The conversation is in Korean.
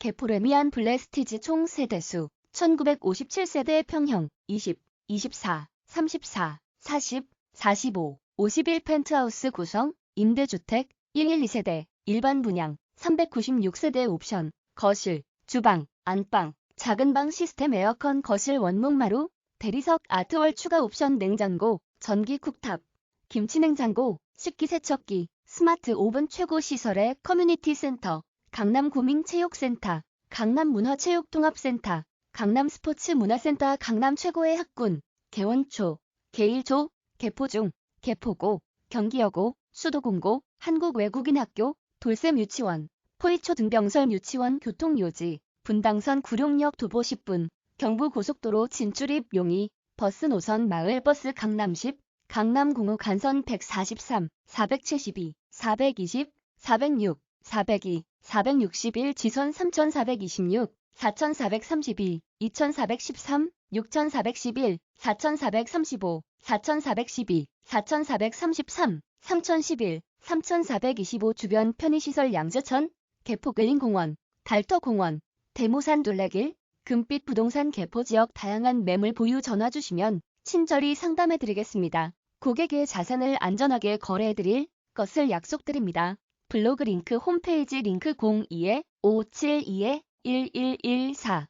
개포레미안 블레스티즈 총 세대수 1957세대 평형 20, 24, 34, 40, 45, 51 펜트하우스 구성 임대주택 112세대 일반 분양 396세대 옵션 거실, 주방, 안방, 작은 방 시스템 에어컨 거실 원목마루 대리석 아트월 추가 옵션 냉장고, 전기 쿡탑, 김치냉장고, 식기세척기, 스마트 오븐 최고 시설의 커뮤니티 센터, 강남 구민체육센터, 강남 문화체육통합센터, 강남 스포츠문화센터 강남 최고의 학군, 개원초, 개일초, 개포중, 개포고, 경기여고, 수도공고, 한국외국인학교, 돌샘 유치원, 포이초 등병설 유치원 교통요지, 분당선 구룡역 도보 10분, 경부고속도로 진출입 용이, 버스 노선 마을버스 강남 10, 강남공호 간선 143, 472, 420, 406, 402, 461 지선 3426, 4432, 2413, 6411, 4435, 4412, 4433, 3011, 3425 주변 편의시설 양재천, 개포글린공원, 달터공원, 대모산 둘레길, 금빛 부동산 개포 지역 다양한 매물 보유 전화 주시면 친절히 상담해 드리겠습니다. 고객의 자산을 안전하게 거래해 드릴 것을 약속드립니다. 블로그 링크 홈페이지 링크 02-572-1114